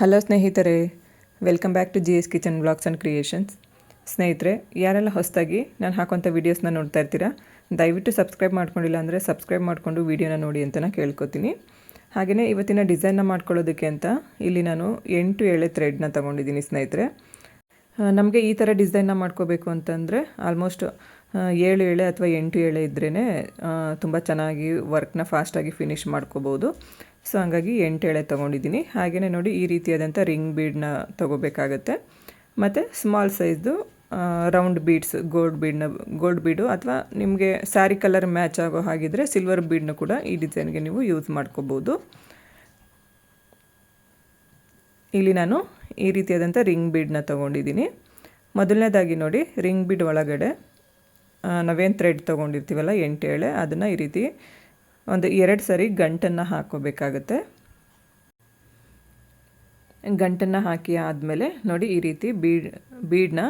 Hello ಸ್ನೇಹಿತರೆ, welcome back to G S kitchen blogs and creations. ಸ್ನೇಹಿತರೆ, ಯಾರೆಲ್ಲ ಹೊಸದಾಗಿ ನಾನು ಹಾಕೋಂಥ ವೀಡಿಯೋಸ್ನ ನೋಡ್ತಾ ಇರ್ತೀರಾ, ದಯವಿಟ್ಟು ಸಬ್ಸ್ಕ್ರೈಬ್ ಮಾಡ್ಕೊಂಡಿಲ್ಲ ಅಂದರೆ ಸಬ್ಸ್ಕ್ರೈಬ್ ಮಾಡಿಕೊಂಡು ವೀಡಿಯೋನ ನೋಡಿ ಅಂತ ನಾನು ಕೇಳ್ಕೊತೀನಿ. ಹಾಗೆಯೇ ಇವತ್ತಿನ ಡಿಸೈನ್ನ ಮಾಡ್ಕೊಳ್ಳೋದಕ್ಕೆ ಅಂತ ಇಲ್ಲಿ ನಾನು ಎಂಟು ಎಳೆ ಥ್ರೆಡ್ನ ತೊಗೊಂಡಿದ್ದೀನಿ ಸ್ನೇಹಿತರೆ. ನಮಗೆ ಈ ಥರ ಡಿಸೈನ್ನ ಮಾಡ್ಕೋಬೇಕು ಅಂತಂದರೆ ಆಲ್ಮೋಸ್ಟ್ ಏಳು ಎಳೆ ಅಥವಾ ಎಂಟು ಎಳೆ ಇದ್ರೇ ತುಂಬ ಚೆನ್ನಾಗಿ ವರ್ಕ್ನ ಫಾಸ್ಟಾಗಿ ಫಿನಿಷ್ ಮಾಡ್ಕೋಬೋದು. ಸೊ ಹಂಗಾಗಿ ಎಂಟು ಎಳೆ ತೊಗೊಂಡಿದ್ದೀನಿ. ಹಾಗೆಯೇ ನೋಡಿ ಈ ರೀತಿಯಾದಂಥ ರಿಂಗ್ ಬೀಡನ್ನ ತೊಗೋಬೇಕಾಗತ್ತೆ. ಮತ್ತು ಸ್ಮಾಲ್ ಸೈಜ್ದು ರೌಂಡ್ ಬೀಡ್ಸ್ ಗೋಲ್ಡ್ ಬೀಡ್ನ ಗೋಲ್ಡ್ ಬೀಡು ಅಥವಾ ನಿಮಗೆ ಸ್ಯಾರಿ ಕಲರ್ ಮ್ಯಾಚ್ ಆಗೋ ಹಾಗಿದ್ರೆ ಸಿಲ್ವರ್ ಬೀಡ್ನ ಕೂಡ ಈ ಡಿಸೈನ್ಗೆ ನೀವು ಯೂಸ್ ಮಾಡ್ಕೋಬೋದು. ಇಲ್ಲಿ ನಾನು ಈ ರೀತಿಯಾದಂಥ ರಿಂಗ್ ಬೀಡನ್ನ ತೊಗೊಂಡಿದ್ದೀನಿ. ಮೊದಲನೇದಾಗಿ ನೋಡಿ ರಿಂಗ್ ಬೀಡ್ ಒಳಗಡೆ ನಾವೇನು ಥ್ರೆಡ್ ತೊಗೊಂಡಿರ್ತೀವಲ್ಲ ಎಂಟು ಎಳೆ, ಅದನ್ನು ಈ ರೀತಿ ಒಂದು ಎರಡು ಸರಿ ಗಂಟನ್ನು ಹಾಕೋಬೇಕಾಗತ್ತೆ ಗಂಟನ್ನು ಹಾಕಿ ಆದಮೇಲೆ ನೋಡಿ ಈ ರೀತಿ ಬೀಡ್, ಬೀಡನ್ನ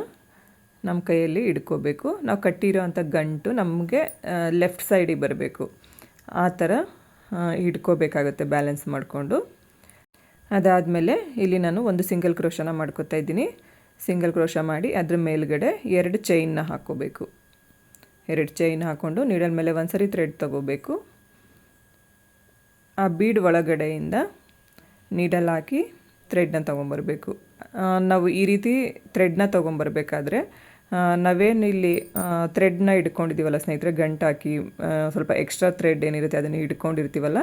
ನಮ್ಮ ಕೈಯಲ್ಲಿ ಇಡ್ಕೋಬೇಕು. ನಾವು ಕಟ್ಟಿರೋ ಅಂಥ ಗಂಟು ನಮಗೆ ಲೆಫ್ಟ್ ಸೈಡಿಗೆ ಬರಬೇಕು. ಆ ಥರ ಇಡ್ಕೋಬೇಕಾಗುತ್ತೆ ಬ್ಯಾಲೆನ್ಸ್ ಮಾಡಿಕೊಂಡು. ಅದಾದಮೇಲೆ ಇಲ್ಲಿ ನಾನು ಒಂದು ಸಿಂಗಲ್ ಕ್ರೋಶನ ಮಾಡ್ಕೋತಾ ಇದ್ದೀನಿ. ಸಿಂಗಲ್ ಕ್ರೋಶ ಮಾಡಿ ಅದ್ರ ಮೇಲ್ಗಡೆ ಎರಡು ಚೈನ್ನ ಹಾಕ್ಕೋಬೇಕು. ಎರಡು ಚೈನ್ ಹಾಕ್ಕೊಂಡು ನೀಡಲ್ ಮೇಲೆ ಒಂದು ಸರಿ ಥ್ರೆಡ್ ತೊಗೋಬೇಕು. ಆ ಬೀಡ್ ಒಳಗಡೆಯಿಂದ ನೀಡಲ್ ಹಾಕಿ ಥ್ರೆಡ್ನ ತೊಗೊಂಬರ್ಬೇಕು. ನಾವು ಈ ರೀತಿ ಥ್ರೆಡ್ನ ತೊಗೊಂಬರ್ಬೇಕಾದ್ರೆ ನಾವೇನು ಇಲ್ಲಿ ಥ್ರೆಡ್ನ ಇಟ್ಕೊಂಡಿದ್ದೀವಲ್ಲ ಸ್ನೇಹಿತರೆ, ಗಂಟು ಹಾಕಿ ಸ್ವಲ್ಪ ಎಕ್ಸ್ಟ್ರಾ ಥ್ರೆಡ್ ಏನಿರುತ್ತೆ ಅದನ್ನು ಇಟ್ಕೊಂಡಿರ್ತೀವಲ್ಲ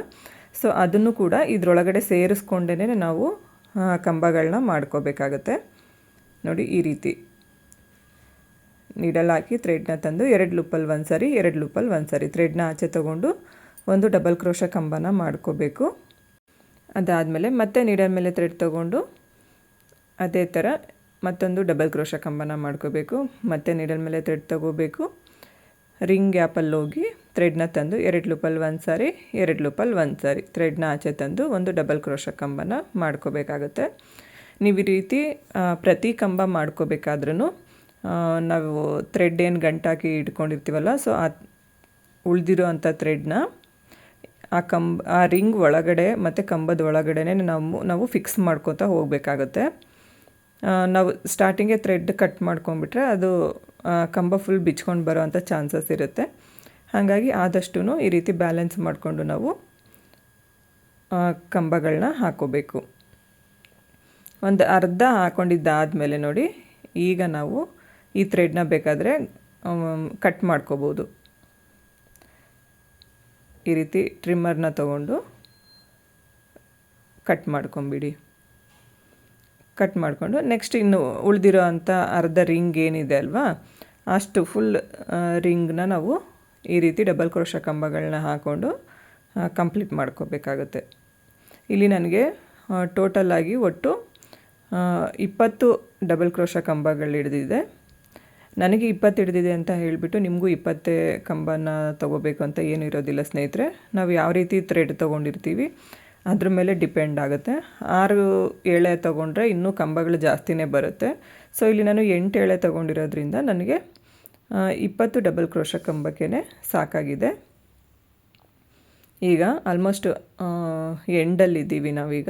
ಸೊ ಅದನ್ನು ಕೂಡ ಇದರೊಳಗಡೆ ಸೇರಿಸ್ಕೊಂಡೇ ನಾವು ಕಂಬಗಳನ್ನ ಮಾಡ್ಕೋಬೇಕಾಗತ್ತೆ. ನೋಡಿ ಈ ರೀತಿ. ನೀಡಲ್ ಹಾಕಿ ಥ್ರೆಡ್ನ ತಂದು ಎರಡು ಲೂಪಲ್ಲಿ ಒಂದು ಸರಿ ಎರಡು ಲೂಪಲ್ಲಿ ಒಂದು ಸರಿ ಥ್ರೆಡ್ನ ಆಚೆ ತೊಗೊಂಡು ಒಂದು ಡಬಲ್ ಕ್ರೋಶ ಕಂಬನ ಮಾಡ್ಕೋಬೇಕು. ಅದಾದಮೇಲೆ ಮತ್ತೆ ನೀಡಲ್ ಮೇಲೆ ಥ್ರೆಡ್ ತೊಗೊಂಡು ಅದೇ ಥರ ಮತ್ತೊಂದು ಡಬಲ್ ಕ್ರೋಶ ಕಂಬನ ಮಾಡ್ಕೋಬೇಕು. ಮತ್ತೆ ನೀಡಲ್ ಮೇಲೆ ಥ್ರೆಡ್ ತೊಗೋಬೇಕು. ರಿಂಗ್ ಗ್ಯಾಪಲ್ಲಿ ಹೋಗಿ ಥ್ರೆಡ್ನ ತಂದು ಎರಡು ಲೂಪಲ್ಲಿ ಒಂದು ಸಾರಿ, ಎರಡು ಲೂಪಲ್ಲಿ ಒಂದು ಸಾರಿ ಥ್ರೆಡ್ನ ಆಚೆ ತಂದು ಒಂದು ಡಬಲ್ ಕ್ರೋಶ ಕಂಬನ ಮಾಡ್ಕೋಬೇಕಾಗುತ್ತೆ. ನೀವು ಈ ರೀತಿ ಪ್ರತಿ ಕಂಬ ಮಾಡ್ಕೋಬೇಕಾದ್ರೂ ನಾವು ಥ್ರೆಡ್ ಏನು ಗಂಟಾಕಿ ಇಟ್ಕೊಂಡಿರ್ತೀವಲ್ಲ ಸೊ ಆ ಉಳಿದಿರೋ ಅಂಥ ಥ್ರೆಡ್ನ ಆ ಕಂಬ, ಆ ರಿಂಗ್ ಒಳಗಡೆ ಮತ್ತು ಕಂಬದ ಒಳಗಡೆ ನಾವು ನಾವು ಫಿಕ್ಸ್ ಮಾಡ್ಕೋತಾ ಹೋಗಬೇಕಾಗುತ್ತೆ. ನಾವು ಸ್ಟಾರ್ಟಿಂಗೆ ಥ್ರೆಡ್ ಕಟ್ ಮಾಡ್ಕೊಂಡ್ಬಿಟ್ರೆ ಅದು ಕಂಬ ಫುಲ್ ಬಿಚ್ಕೊಂಡು ಬರೋ ಅಂಥ ಚಾನ್ಸಸ್ ಇರುತ್ತೆ. ಹಾಗಾಗಿ ಆದಷ್ಟು ಈ ರೀತಿ ಬ್ಯಾಲೆನ್ಸ್ ಮಾಡಿಕೊಂಡು ನಾವು ಕಂಬಗಳನ್ನ ಹಾಕೋಬೇಕು. ಒಂದು ಅರ್ಧ ಹಾಕ್ಕೊಂಡಿದ್ದಾದಮೇಲೆ ನೋಡಿ, ಈಗ ನಾವು ಈ ಥ್ರೆಡ್ನ ಬೇಕಾದರೆ ಕಟ್ ಮಾಡ್ಕೋಬೋದು. ಈ ರೀತಿ ಟ್ರಿಮ್ಮರ್ನ ತಗೊಂಡು ಕಟ್ ಮಾಡ್ಕೊಂಬಿಡಿ. ಕಟ್ ಮಾಡಿಕೊಂಡು ನೆಕ್ಸ್ಟ್ ಇನ್ನು ಉಳಿದಿರೋ ಅಂಥ ಅರ್ಧ ರಿಂಗ್ ಏನಿದೆ ಅಲ್ವಾ, ಅಷ್ಟು ಫುಲ್ ರಿಂಗ್ನ ನಾವು ಈ ರೀತಿ ಡಬಲ್ ಕ್ರೋಶ ಕಂಬಗಳನ್ನ ಹಾಕ್ಕೊಂಡು ಕಂಪ್ಲೀಟ್ ಮಾಡ್ಕೋಬೇಕಾಗುತ್ತೆ. ಇಲ್ಲಿ ನನಗೆ ಟೋಟಲ್ ಆಗಿ ಒಟ್ಟು ಇಪ್ಪತ್ತು ಡಬಲ್ ಕ್ರೋಶ ಕಂಬಗಳು ಹಿಡಿದಿದೆ. ನನಗೆ ಇಪ್ಪತ್ತು ಹಿಡಿದಿದೆ ಅಂತ ಹೇಳಿಬಿಟ್ಟು ನಿಮಗೂ ಇಪ್ಪತ್ತೇ ಕಂಬನ ತೊಗೋಬೇಕು ಅಂತ ಏನು ಇರೋದಿಲ್ಲ ಸ್ನೇಹಿತರೆ. ನಾವು ಯಾವ ರೀತಿ ಥ್ರೆಡ್ ತೊಗೊಂಡಿರ್ತೀವಿ, ಅದ್ರ ಮೇಲೆ ಡಿಪೆಂಡ್ ಆಗುತ್ತೆ. ಆರು ಎಳೆ ತೊಗೊಂಡ್ರೆ ಇನ್ನೂ ಕಂಬಗಳು ಜಾಸ್ತಿನೇ ಬರುತ್ತೆ. ಸೊ ಇಲ್ಲಿ ನಾನು ಎಂಟು ಎಳೆ ತೊಗೊಂಡಿರೋದ್ರಿಂದ ನನಗೆ ಇಪ್ಪತ್ತು ಡಬಲ್ ಕ್ರೋಶ ಕಂಬಕ್ಕೆ ಸಾಕಾಗಿದೆ. ಈಗ ಆಲ್ಮೋಸ್ಟ್ ಎಂಡಲ್ಲಿದ್ದೀವಿ ನಾವೀಗ.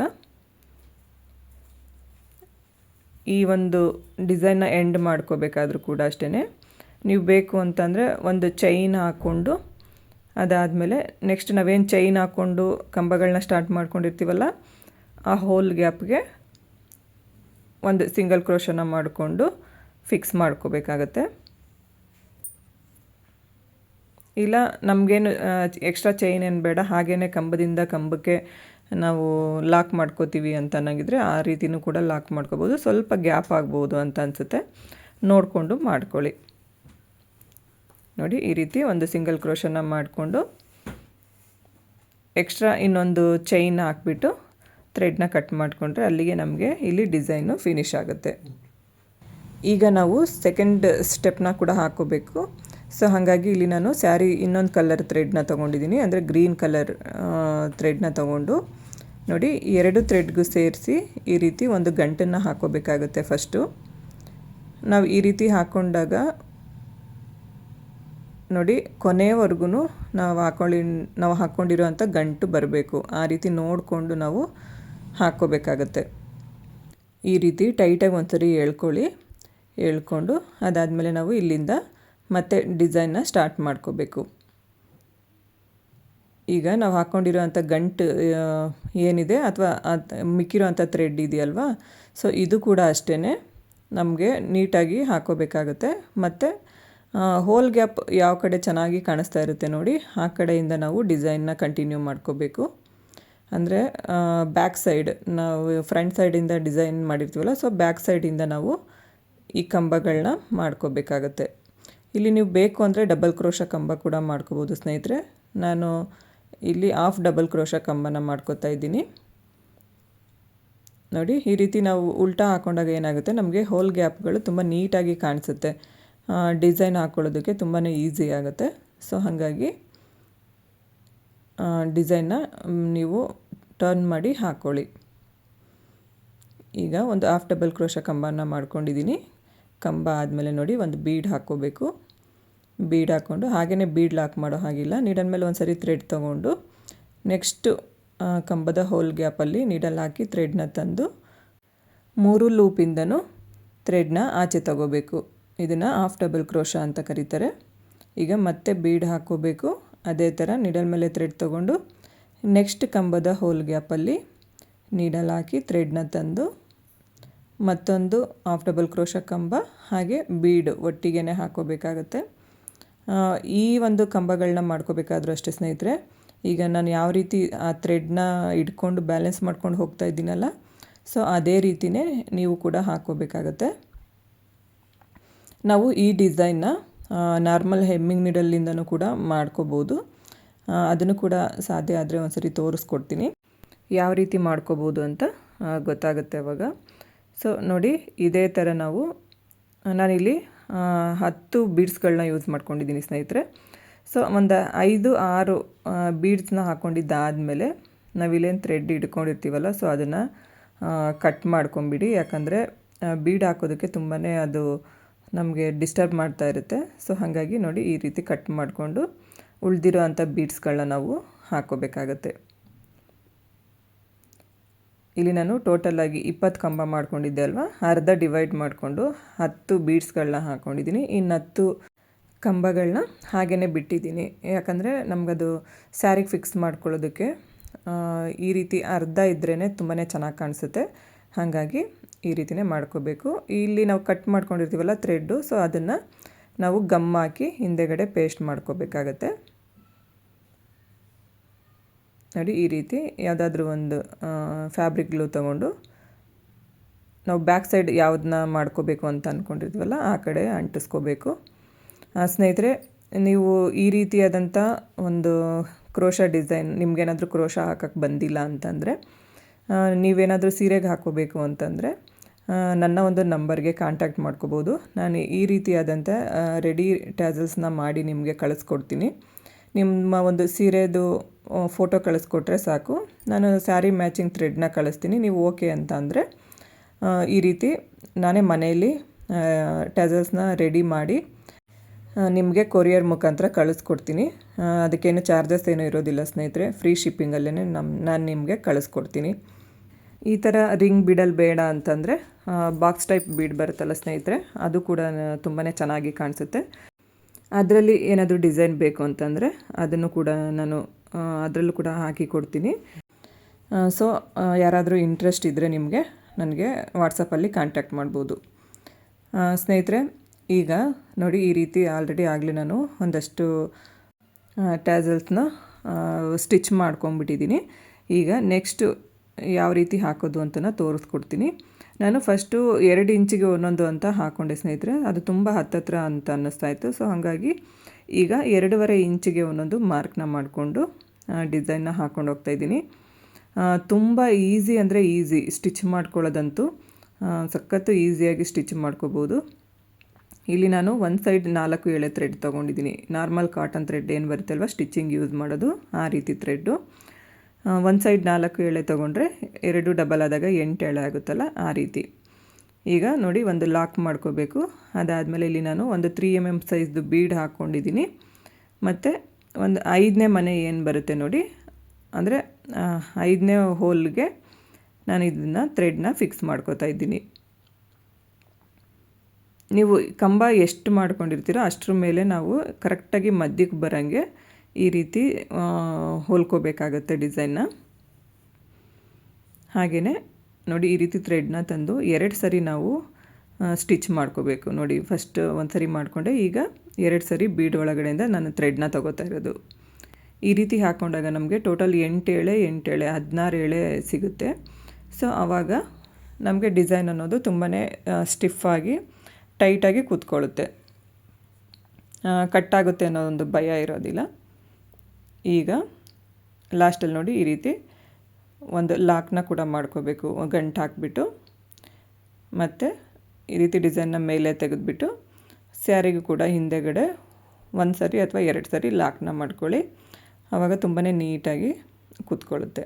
ಈ ಒಂದು ಡಿಸೈನ್ನ ಎಂಡ್ ಮಾಡ್ಕೋಬೇಕಾದ್ರೂ ಕೂಡ ಅಷ್ಟೇ ನೀವು ಬೇಕು ಅಂತಂದರೆ ಒಂದು ಚೈನ್ ಹಾಕ್ಕೊಂಡು ಅದಾದಮೇಲೆ ನೆಕ್ಸ್ಟ್ ನಾವೇನು ಚೈನ್ ಹಾಕ್ಕೊಂಡು ಕಂಬಗಳನ್ನ ಸ್ಟಾರ್ಟ್ ಮಾಡ್ಕೊಂಡಿರ್ತೀವಲ್ಲ, ಆ ಹೋಲ್ ಗ್ಯಾಪ್ಗೆ ಒಂದು ಸಿಂಗಲ್ ಕ್ರೋಶನ ಮಾಡಿಕೊಂಡು ಫಿಕ್ಸ್ ಮಾಡ್ಕೋಬೇಕಾಗತ್ತೆ. ಇಲ್ಲ, ನಮಗೇನು ಎಕ್ಸ್ಟ್ರಾ ಚೈನ್ ಏನು ಬೇಡ ಹಾಗೇ ಕಂಬದಿಂದ ಕಂಬಕ್ಕೆ ನಾವು ಲಾಕ್ ಮಾಡ್ಕೋತೀವಿ ಅಂತ ಅನ್ನಂಗಿದ್ರೆ ಆ ರೀತಿನೂ ಕೂಡ ಲಾಕ್ ಮಾಡ್ಕೋಬೋದು. ಸ್ವಲ್ಪ ಗ್ಯಾಪ್ ಆಗ್ಬೋದು ಅಂತ ಅನಿಸುತ್ತೆ. ನೋಡಿಕೊಂಡು ಮಾಡ್ಕೊಳ್ಳಿ. ನೋಡಿ, ಈ ರೀತಿ ಒಂದು ಸಿಂಗಲ್ ಕ್ರೋಶನ ಮಾಡಿಕೊಂಡು ಎಕ್ಸ್ಟ್ರಾ ಇನ್ನೊಂದು ಚೈನ್ ಹಾಕ್ಬಿಟ್ಟು ಥ್ರೆಡ್ನ ಕಟ್ ಮಾಡಿಕೊಂಡ್ರೆ ಅಲ್ಲಿಗೆ ನಮಗೆ ಇಲ್ಲಿ ಡಿಸೈನು ಫಿನಿಶ್ ಆಗುತ್ತೆ. ಈಗ ನಾವು ಸೆಕೆಂಡ್ ಸ್ಟೆಪ್ನ ಕೂಡ ಹಾಕೋಬೇಕು ಸೊ ಹಾಗಾಗಿ ಇಲ್ಲಿ ನಾನು ಸ್ಯಾರಿ ಇನ್ನೊಂದು ಕಲರ್ ಥ್ರೆಡ್ನ ತೊಗೊಂಡಿದ್ದೀನಿ ಅಂದರೆ ಗ್ರೀನ್ ಕಲರ್ ಥ್ರೆಡ್ನ ತೊಗೊಂಡು ನೋಡಿ ಎರಡು ಥ್ರೆಡ್ಗೂ ಸೇರಿಸಿ ಈ ರೀತಿ ಒಂದು ಗಂಟನ್ನು ಹಾಕೋಬೇಕಾಗುತ್ತೆ ಫಸ್ಟು ನಾವು ಈ ರೀತಿ ಹಾಕ್ಕೊಂಡಾಗ ನೋಡಿ ಕೊನೆಯವರೆಗೂ ನಾವು ಹಾಕೊಳ್ಳಿ ನಾವು ಹಾಕ್ಕೊಂಡಿರೋವಂಥ ಗಂಟು ಬರಬೇಕು ಆ ರೀತಿ ನೋಡಿಕೊಂಡು ನಾವು ಹಾಕ್ಕೋಬೇಕಾಗತ್ತೆ ಈ ರೀತಿ ಟೈಟಾಗಿ ಒಂದ್ಸರಿ ಹೇಳ್ಕೊಳ್ಳಿ ಹೇಳ್ಕೊಂಡು ಅದಾದಮೇಲೆ ನಾವು ಇಲ್ಲಿಂದ ಮತ್ತೆ ಡಿಸೈನ್ನ ಸ್ಟಾರ್ಟ್ ಮಾಡ್ಕೋಬೇಕು. ಈಗ ನಾವು ಹಾಕ್ಕೊಂಡಿರೋವಂಥ ಗಂಟು ಏನಿದೆ ಅಥವಾ ಮಿಕ್ಕಿರೋವಂಥ ಥ್ರೆಡ್ ಇದೆಯಲ್ವಾ? ಸೊ ಇದು ಕೂಡ ಅಷ್ಟೇ ನಮಗೆ ನೀಟಾಗಿ ಹಾಕೋಬೇಕಾಗುತ್ತೆ. ಮತ್ತು ಹೋಲ್ ಗ್ಯಾಪ್ ಯಾವ ಕಡೆ ಚೆನ್ನಾಗಿ ಕಾಣಿಸ್ತಾ ಇರುತ್ತೆ ನೋಡಿ, ಆ ಕಡೆಯಿಂದ ನಾವು ಡಿಸೈನ್ನ ಕಂಟಿನ್ಯೂ ಮಾಡ್ಕೋಬೇಕು. ಅಂದರೆ ಬ್ಯಾಕ್ ಸೈಡ್ ನಾವು ಫ್ರಂಟ್ ಸೈಡಿಂದ ಡಿಸೈನ್ ಮಾಡಿರ್ತೀವಲ್ಲ ಸೊ ಬ್ಯಾಕ್ ಸೈಡಿಂದ ನಾವು ಈ ಕಂಬಗಳನ್ನ ಮಾಡ್ಕೋಬೇಕಾಗತ್ತೆ. ಇಲ್ಲಿ ನೀವು ಬೇಕು ಅಂದರೆ ಡಬಲ್ ಕ್ರೋಶ ಕಂಬ ಕೂಡ ಮಾಡ್ಕೋಬೋದು ಸ್ನೇಹಿತರೆ. ನಾನು ಇಲ್ಲಿ ಆಫ್ ಡಬಲ್ ಕ್ರೋಶ ಕಂಬನ ಮಾಡ್ಕೋತಾ ಇದ್ದೀನಿ. ನೋಡಿ, ಈ ರೀತಿ ನಾವು ಉಲ್ಟಾ ಹಾಕೊಂಡಾಗ ಏನಾಗುತ್ತೆ? ನಮಗೆ ಹೋಲ್ ಗ್ಯಾಪ್ಗಳು ತುಂಬ ನೀಟಾಗಿ ಕಾಣಿಸುತ್ತೆ. ಡಿಸೈನ್ ಹಾಕ್ಕೊಳ್ಳೋದಕ್ಕೆ ತುಂಬಾ ಈಸಿ ಆಗುತ್ತೆ. ಸೊ ಹಾಗಾಗಿ ಡಿಸೈನ್ನ ನೀವು ಟರ್ನ್ ಮಾಡಿ ಹಾಕ್ಕೊಳ್ಳಿ ಈಗ ಒಂದು ಹಾಫ್ ಡಬಲ್ ಕ್ರೋಶ ಕಂಬನ ಮಾಡ್ಕೊಂಡಿದ್ದೀನಿ. ಕಂಬ ಆದಮೇಲೆ ನೋಡಿ, ಒಂದು ಬೀಡ್ ಹಾಕ್ಕೋಬೇಕು. ಬೀಡ್ ಹಾಕ್ಕೊಂಡು ಹಾಗೇ ಬೀಡ್ ಲಾಕ್ ಮಾಡೋ ಹಾಗಿಲ್ಲ. ನೀಡಲ್ ಮೇಲೆ ಒಂದು ಸರಿ ಥ್ರೆಡ್ ತೊಗೊಂಡು ನೆಕ್ಸ್ಟು ಕಂಬದ ಹೋಲ್ ಗ್ಯಾಪಲ್ಲಿ ನೀಡಲ್ ಹಾಕಿ ಥ್ರೆಡ್ನ ತಂದು, ಮೂರು ಲೂಪಿಂದನೂ ಥ್ರೆಡ್ನ ಆಚೆ ತಗೋಬೇಕು. ಇದನ್ನು ಹಾಫ್ ಡಬಲ್ ಕ್ರೋಶ ಅಂತ ಕರೀತಾರೆ. ಈಗ ಮತ್ತೆ ಬೀಡ್ ಹಾಕ್ಕೋಬೇಕು. ಅದೇ ಥರ ನೀಡಲ್ ಮೇಲೆ ಥ್ರೆಡ್ ತೊಗೊಂಡು ನೆಕ್ಸ್ಟ್ ಕಂಬದ ಹೋಲ್ ಗ್ಯಾಪಲ್ಲಿ ನೀಡಲ್ ಹಾಕಿ ಥ್ರೆಡ್ನ ತಂದು, ಮತ್ತೊಂದು ಹಾಫ್ ಡಬಲ್ ಕ್ರೋಶ ಕಂಬ, ಹಾಗೆ ಬೀಡ್ ಒಟ್ಟಿಗೆ ಹಾಕೋಬೇಕಾಗತ್ತೆ ಈ ಒಂದು ಕಂಬಗಳನ್ನ ಮಾಡ್ಕೋಬೇಕಾದ್ರೂ ಅಷ್ಟೇ ಸ್ನೇಹಿತರೆ. ಈಗ ನಾನು ಯಾವ ರೀತಿ ಆ ಥ್ರೆಡ್ನ ಇಟ್ಕೊಂಡು ಬ್ಯಾಲೆನ್ಸ್ ಮಾಡ್ಕೊಂಡು ಹೋಗ್ತಾ ಇದ್ದೀನಲ್ಲ ಸೊ ಅದೇ ರೀತಿಯೇ ನೀವು ಕೂಡ ಹಾಕೋಬೇಕಾಗತ್ತೆ ನಾವು ಈ ಡಿಸೈನ್ನ ನಾರ್ಮಲ್ ಹೆಮ್ಮಿಂಗ್ ನೀಡಲ್ಲಿಂದನೂ ಕೂಡ ಮಾಡ್ಕೋಬೋದು. ಅದನ್ನು ಕೂಡ ಸಾಧ್ಯ ಆದರೆ ಒಂದ್ಸರಿ ತೋರಿಸ್ಕೊಡ್ತೀನಿ. ಯಾವ ರೀತಿ ಮಾಡ್ಕೋಬೋದು ಅಂತ ಗೊತ್ತಾಗುತ್ತೆ ಅವಾಗ. ಸೊ ನೋಡಿ, ಇದೇ ಥರ ನಾವು, ನಾನಿಲ್ಲಿ ಹತ್ತು ಬೀಡ್ಸ್ಗಳನ್ನ ಯೂಸ್ ಮಾಡ್ಕೊಂಡಿದ್ದೀನಿ ಸ್ನೇಹಿತರೆ. ಸೊ ಒಂದು ಐದು, ಆರು ಬೀಡ್ಸ್ನ ಹಾಕ್ಕೊಂಡಿದ್ದಾದಮೇಲೆ ನಾವಿಲ್ಲೇನು ಥ್ರೆಡ್ ಇಟ್ಕೊಂಡಿರ್ತೀವಲ್ಲ ಸೊ ಅದನ್ನು ಕಟ್ ಮಾಡ್ಕೊಂಬಿಡಿ. ಯಾಕಂದರೆ ಬೀಡ್ ಹಾಕೋದಕ್ಕೆ ತುಂಬಾ ಅದು ನಮಗೆ ಡಿಸ್ಟರ್ಬ್ ಮಾಡ್ತಾ ಇರುತ್ತೆ. ಸೊ ಹಾಗಾಗಿ ನೋಡಿ ಈ ರೀತಿ ಕಟ್ ಮಾಡಿಕೊಂಡು ಉಳಿದಿರೋ ಅಂಥ ಬೀಡ್ಸ್ಗಳನ್ನ ನಾವು ಹಾಕ್ಕೋಬೇಕಾಗತ್ತೆ ಇಲ್ಲಿ ನಾನು ಟೋಟಲಾಗಿ ಇಪ್ಪತ್ತು ಕಂಬ ಮಾಡ್ಕೊಂಡಿದ್ದೆ ಅಲ್ವಾ? ಅರ್ಧ ಡಿವೈಡ್ ಮಾಡಿಕೊಂಡು ಹತ್ತು ಬೀಡ್ಸ್ಗಳನ್ನ ಹಾಕ್ಕೊಂಡಿದ್ದೀನಿ ಇನ್ನು ಹತ್ತು ಕಂಬಗಳನ್ನ ಹಾಗೆಯೇ ಬಿಟ್ಟಿದ್ದೀನಿ. ಯಾಕಂದರೆ ನಮಗದು ಸ್ಯಾರಿಗೆ ಫಿಕ್ಸ್ ಮಾಡ್ಕೊಳ್ಳೋದಕ್ಕೆ ಈ ರೀತಿ ಅರ್ಧ ಇದ್ರೇ ತುಂಬಾ ಚೆನ್ನಾಗಿ ಕಾಣಿಸುತ್ತೆ. ಹಾಗಾಗಿ ಈ ರೀತಿನೇ ಮಾಡ್ಕೋಬೇಕು. ಇಲ್ಲಿ ನಾವು ಕಟ್ ಮಾಡ್ಕೊಂಡಿರ್ತೀವಲ್ಲ ಥ್ರೆಡ್ಡು ಸೊ ಅದನ್ನು ನಾವು ಗಮ್ ಹಾಕಿ ಹಿಂದೆಗಡೆ ಪೇಸ್ಟ್ ಮಾಡ್ಕೋಬೇಕಾಗತ್ತೆ. ನೋಡಿ ಈ ರೀತಿ ಯಾವುದಾದ್ರೂ ಒಂದು ಫ್ಯಾಬ್ರಿಕ್ ಗ್ಲೂ ತೊಗೊಂಡು ನಾವು ಬ್ಯಾಕ್ ಸೈಡ್ ಯಾವುದನ್ನ ಮಾಡ್ಕೋಬೇಕು ಅಂತ ಅಂದ್ಕೊಂಡಿರ್ತೀವಲ್ಲ ಆ ಕಡೆ ಅಂಟಿಸ್ಕೋಬೇಕು. ಸ್ನೇಹಿತರೆ, ನೀವು ಈ ರೀತಿಯಾದಂಥ ಒಂದು ಕ್ರೋಶ ಡಿಸೈನ್ ನಿಮಗೇನಾದರೂ ಕ್ರೋಶ ಹಾಕೋಕ್ಕೆ ಬಂದಿಲ್ಲ ಅಂತಂದರೆ ನೀವೇನಾದರೂ ಸೀರೆಗೆ ಹಾಕೋಬೇಕು ಅಂತಂದರೆ ನನ್ನ ಒಂದು ನಂಬರ್ಗೆ ಕಾಂಟ್ಯಾಕ್ಟ್ ಮಾಡ್ಕೋಬೋದು. ನಾನು ಈ ರೀತಿಯಾದಂಥ ರೆಡಿ ಟ್ಯಾಸಲ್ಸ್ನ ಮಾಡಿ ನಿಮಗೆ ಕಳಿಸ್ಕೊಡ್ತೀನಿ. ನಿಮ್ಮ ಒಂದು ಸೀರೆದು ಫೋಟೋ ಕಳಿಸ್ಕೊಟ್ರೆ ಸಾಕು. ನಾನು ಸ್ಯಾರಿ ಮ್ಯಾಚಿಂಗ್ ಥ್ರೆಡ್ನ ಕಳಿಸ್ತೀನಿ. ನೀವು ಓಕೆ ಅಂತ ಅಂದರೆ ಈ ರೀತಿ ನಾನೇ ಮನೆಯಲ್ಲಿ ಟೆಸಲ್ಸ್ನ ರೆಡಿ ಮಾಡಿ ನಿಮಗೆ ಕೊರಿಯರ್ ಮುಖಾಂತರ ಕಳಿಸ್ಕೊಡ್ತೀನಿ. ಅದಕ್ಕೇನು ಚಾರ್ಜಸ್ ಏನೂ ಇರೋದಿಲ್ಲ ಸ್ನೇಹಿತರೆ. ಫ್ರೀ ಶಿಪ್ಪಿಂಗಲ್ಲೇ ನಮ್ಮ ನಾನು ನಿಮಗೆ ಕಳಿಸ್ಕೊಡ್ತೀನಿ. ಈ ಥರ ರಿಂಗ್ ಬಿಡಲ್ ಬೇಡ ಅಂತಂದರೆ ಬಾಕ್ಸ್ ಟೈಪ್ ಬೀಡ್ ಬರುತ್ತಲ್ಲ ಸ್ನೇಹಿತರೆ, ಅದು ಕೂಡ ತುಂಬಾ ಚೆನ್ನಾಗಿ ಕಾಣಿಸುತ್ತೆ. ಅದರಲ್ಲಿ ಏನಾದರೂ ಡಿಸೈನ್ ಬೇಕು ಅಂತಂದರೆ, ಅದನ್ನು ಕೂಡ ನಾನು ಅದರಲ್ಲೂ ಕೂಡ ಹಾಕಿ ಕೊಡ್ತೀನಿ. ಸೊ ಯಾರಾದರೂ ಇಂಟ್ರೆಸ್ಟ್ ಇದ್ದರೆ ನಿಮಗೆ ನನಗೆ ವಾಟ್ಸಪ್ಪಲ್ಲಿ ಕಾಂಟ್ಯಾಕ್ಟ್ ಮಾಡ್ಬೋದು. ಸ್ನೇಹಿತರೆ, ಈಗ ನೋಡಿ ಈ ರೀತಿ ಆಲ್ರೆಡಿ ಆಗಲೇ ನಾನು ಒಂದಷ್ಟು ಟ್ಯಾಸಲ್ಸ್ನ ಸ್ಟಿಚ್ ಮಾಡ್ಕೊಂಬಿಟ್ಟಿದ್ದೀನಿ ಈಗ ನೆಕ್ಸ್ಟು ಯಾವ ರೀತಿ ಹಾಕೋದು ಅಂತ ತೋರಿಸ್ಕೊಡ್ತೀನಿ. ನಾನು ಫಸ್ಟು ಎರಡು ಇಂಚಿಗೆ ಒಂದೊಂದು ಅಂತ ಹಾಕ್ಕೊಂಡೆ ಸ್ನೇಹಿತರೆ. ಅದು ತುಂಬ ಹತ್ತತ್ರ ಅಂತ ಅನ್ನಿಸ್ತಾ ಇತ್ತು. ಸೊ ಹಾಗಾಗಿ ಈಗ ಎರಡೂವರೆ ಇಂಚಿಗೆ ಒಂದೊಂದು ಮಾರ್ಕ್ನ ಮಾಡಿಕೊಂಡು ಡಿಸೈನ್ನ ಹಾಕ್ಕೊಂಡು ಹೋಗ್ತಾ ಇದ್ದೀನಿ. ತುಂಬ ಈಸಿ ಅಂದರೆ ಈಸಿ, ಸ್ಟಿಚ್ ಮಾಡ್ಕೊಳ್ಳೋದಂತೂ ಸಖತ್ತು ಈಸಿಯಾಗಿ ಸ್ಟಿಚ್ ಮಾಡ್ಕೋಬೋದು. ಇಲ್ಲಿ ನಾನು ಒಂದು ಸೈಡ್ ನಾಲ್ಕು ಎಳೆ ಥ್ರೆಡ್ ತೊಗೊಂಡಿದ್ದೀನಿ. ನಾರ್ಮಲ್ ಕಾಟನ್ ಥ್ರೆಡ್ ಏನು ಬರುತ್ತೆ ಅಲ್ವಾ, ಸ್ಟಿಚಿಂಗ್ ಯೂಸ್ ಮಾಡೋದು, ಆ ರೀತಿ ಥ್ರೆಡ್ಡು. ಒಂದು ಸೈಡ್ ನಾಲ್ಕು ಎಳೆ ತೊಗೊಂಡ್ರೆ ಎರಡು ಡಬಲ್ ಆದಾಗ ಎಂಟು ಎಳೆ ಆಗುತ್ತಲ್ಲ, ಆ ರೀತಿ. ಈಗ ನೋಡಿ ಒಂದು ಲಾಕ್ ಮಾಡ್ಕೋಬೇಕು. ಅದಾದಮೇಲೆ ಇಲ್ಲಿ ನಾನು ಒಂದು ತ್ರೀ ಎಂ ಎಂ ಸೈಜ್ದು ಬೀಡ್ ಹಾಕ್ಕೊಂಡಿದ್ದೀನಿ ಮತ್ತು ಒಂದು ಐದನೇ ಮನೆ ಏನು ಬರುತ್ತೆ ನೋಡಿ. ಅಂದರೆ ಐದನೇ ಹೋಲ್ಗೆ ನಾನು ಇದನ್ನು ಥ್ರೆಡ್ನ ಫಿಕ್ಸ್ ಮಾಡ್ಕೋತಾ ಇದ್ದೀನಿ. ನೀವು ಕಂಬ ಎಷ್ಟು ಮಾಡ್ಕೊಂಡಿರ್ತೀರೋ ಅಷ್ಟರ ಮೇಲೆ ನಾವು ಕರೆಕ್ಟಾಗಿ ಮಧ್ಯಕ್ಕೆ ಬರೋಂಗೆ ಈ ರೀತಿ ಹೋಲ್ಕೋಬೇಕಾಗತ್ತೆ ಡಿಸೈನ್ನ ಹಾಗೆಯೇ ನೋಡಿ, ಈ ರೀತಿ ಥ್ರೆಡ್ನ ತಂದು ಎರಡು ಸರಿ ನಾವು ಸ್ಟಿಚ್ ಮಾಡ್ಕೋಬೇಕು. ನೋಡಿ ಫಸ್ಟ್ ಒಂದು ಸರಿ ಮಾಡಿಕೊಂಡೆ, ಈಗ ಎರಡು ಸರಿ ಬೀಡ್ ಒಳಗಡೆಯಿಂದ ನಾನು ಥ್ರೆಡ್ನ ತೊಗೋತಾ ಇರೋದು. ಈ ರೀತಿ ಹಾಕ್ಕೊಂಡಾಗ ನಮಗೆ ಟೋಟಲ್ ಎಂಟು ಎಳೆ ಎಂಟು ಎಳೆ ಹದಿನಾರು ಎಳೆ ಸಿಗುತ್ತೆ ಸೊ ಆವಾಗ ನಮಗೆ ಡಿಸೈನ್ ಅನ್ನೋದು ತುಂಬಾ ಸ್ಟಿಫಾಗಿ ಟೈಟಾಗಿ ಕೂತ್ಕೊಳ್ಳುತ್ತೆ. ಕಟ್ಟಾಗುತ್ತೆ ಅನ್ನೋ ಒಂದು ಭಯ ಇರೋದಿಲ್ಲ. ಈಗ ಲಾಸ್ಟಲ್ಲಿ ನೋಡಿ ಈ ರೀತಿ ಒಂದು ಲಾಕ್ನ ಕೂಡ ಮಾಡ್ಕೋಬೇಕು ಗಂಟು ಹಾಕ್ಬಿಟ್ಟು. ಮತ್ತು ಈ ರೀತಿ ಡಿಸೈನ್ನ ಮೇಲೆ ತೆಗೆದುಬಿಟ್ಟು ಸ್ಯಾರಿಗೂ ಕೂಡ ಹಿಂದೆಗಡೆ ಒಂದು ಸರಿ ಅಥವಾ ಎರಡು ಸರಿ ಲಾಕ್ನ ಮಾಡ್ಕೊಳ್ಳಿ. ಆವಾಗ ತುಂಬಾ ನೀಟಾಗಿ ಕೂತ್ಕೊಳ್ಳುತ್ತೆ.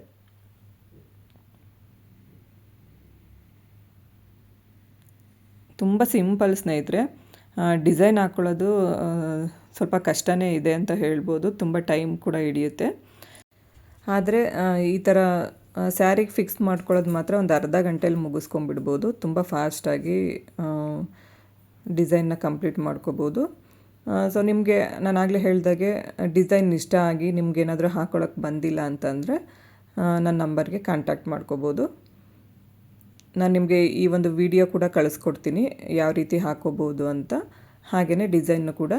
ತುಂಬ ಸಿಂಪಲ್ ಸ್ನೇಹಿತರೆ ಡಿಸೈನ್ ಹಾಕ್ಕೊಳ್ಳೋದು ಸ್ವಲ್ಪ ಕಷ್ಟನೇ ಇದೆ ಅಂತ ಹೇಳ್ಬೋದು. ತುಂಬ ಟೈಮ್ ಕೂಡ ಹಿಡಿಯುತ್ತೆ. ಆದರೆ ಈ ಥರ ಸ್ಯಾರಿಗೆ ಫಿಕ್ಸ್ ಮಾಡ್ಕೊಳ್ಳೋದು ಮಾತ್ರ ಒಂದು ಅರ್ಧ ಗಂಟೆಯಲ್ಲಿ ಮುಗಿಸ್ಕೊಂಬಿಡ್ಬೋದು ತುಂಬ ಫಾಸ್ಟಾಗಿ ಡಿಸೈನ್ನ ಕಂಪ್ಲೀಟ್ ಮಾಡ್ಕೋಬೋದು. ಸೊ ನಿಮಗೆ, ನಾನು ಆಗಲೇ ಹೇಳ್ದಾಗೆ ಡಿಸೈನ್ ಇಷ್ಟ ಆಗಿ ನಿಮ್ಗೇನಾದರೂ ಹಾಕ್ಕೊಳಕ್ಕೆ ಬಂದಿಲ್ಲ ಅಂತಂದರೆ ನನ್ನ ನಂಬರ್ಗೆ ಕಾಂಟ್ಯಾಕ್ಟ್ ಮಾಡ್ಕೋಬೋದು. ನಾನು ನಿಮಗೆ ಈ ಒಂದು ವಿಡಿಯೋ ಕೂಡ ಕಳಿಸ್ಕೊಡ್ತೀನಿ, ಯಾವ ರೀತಿ ಹಾಕೋಬೋದು ಅಂತ. ಹಾಗೆಯೇ ಡಿಸೈನ್ನು ಕೂಡ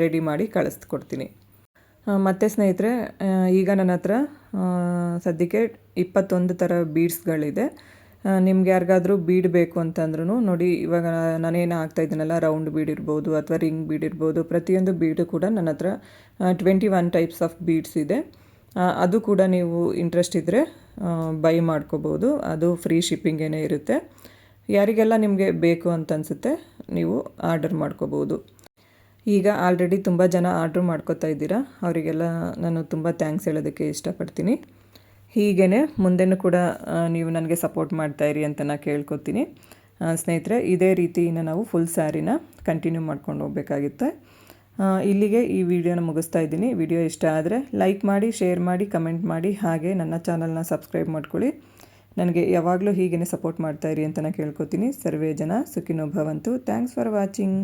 ರೆಡಿ ಮಾಡಿ ಕಳಿಸ್ಕೊಡ್ತೀನಿ. ಮತ್ತು ಸ್ನೇಹಿತರೆ ಈಗ ನನ್ನ ಹತ್ರ ಸದ್ಯಕ್ಕೆ ಇಪ್ಪತ್ತೊಂದು ಥರ ಬೀಡ್ಸ್ಗಳಿದೆ. ನಿಮ್ಗೆ ಯಾರಿಗಾದರೂ ಬೀಡ್ ಬೇಕು ಅಂತಂದ್ರೂ ನೋಡಿ, ಇವಾಗ ನಾನೇನು ಹಾಕ್ತಾ ಇದ್ದೀನಲ್ಲ, ರೌಂಡ್ ಬೀಡ್ ಇರ್ಬೋದು ಅಥವಾ ರಿಂಗ್ ಬೀಡ್ ಇರ್ಬೋದು, ಪ್ರತಿಯೊಂದು ಬೀಡು ಕೂಡ ನನ್ನ ಹತ್ರ twenty one types of beads ಇದೆ. ಅದು ಕೂಡ ನೀವು ಇಂಟ್ರೆಸ್ಟ್ ಇದ್ದರೆ ಬೈ ಮಾಡ್ಕೋಬೋದು. ಅದು ಫ್ರೀ ಶಿಪ್ಪಿಂಗೇನೇ ಇರುತ್ತೆ. ಯಾರಿಗೆಲ್ಲ ನಿಮಗೆ ಬೇಕು ಅಂತ ಅನಿಸುತ್ತೆ, ನೀವು ಆರ್ಡರ್ ಮಾಡ್ಕೋಬೋದು. ಈಗ ಆಲ್ರೆಡಿ ತುಂಬ ಜನ ಆರ್ಡ್ರ್ ಮಾಡ್ಕೋತಾ ಇದ್ದೀರಾ? ಅವರಿಗೆಲ್ಲ ನಾನು ತುಂಬ ಥ್ಯಾಂಕ್ಸ್ ಹೇಳೋದಕ್ಕೆ ಇಷ್ಟಪಡ್ತೀನಿ. ಹೀಗೇ ಮುಂದೆನೂ ಕೂಡ ನೀವು ನನಗೆ ಸಪೋರ್ಟ್ ಮಾಡ್ತಾಯಿರಿ ಅಂತ ನಾನು ಕೇಳ್ಕೊತೀನಿ. ಸ್ನೇಹಿತರೆ, ಇದೇ ರೀತಿಯಿಂದ ನಾವು ಫುಲ್ ಸ್ಯಾರಿನ ಕಂಟಿನ್ಯೂ ಮಾಡ್ಕೊಂಡು ಹೋಗಬೇಕಾಗುತ್ತೆ. ಇಲ್ಲಿಗೆ ಈ ವಿಡಿಯೋನ ಮುಗಿಸ್ತಾ ಇದ್ದೀನಿ. ವಿಡಿಯೋ ಇಷ್ಟ ಆದರೆ ಲೈಕ್ ಮಾಡಿ ಶೇರ್ ಮಾಡಿ ಕಮೆಂಟ್ ಮಾಡಿ, ಹಾಗೆ ನನ್ನ ಚಾನಲ್ನ ಸಬ್ಸ್ಕ್ರೈಬ್ ಮಾಡ್ಕೊಳ್ಳಿ. ನನಗೆ ಯಾವಾಗಲೂ ಹೀಗೇ ಸಪೋರ್ಟ್ ಮಾಡ್ತಾಯಿರಿ ಅಂತ ನಾನು ಕೇಳ್ಕೊತೀನಿ. ಸರ್ವೇ ಜನ ಸುಖಿನೋ ಭವಂತು. Thanks for watching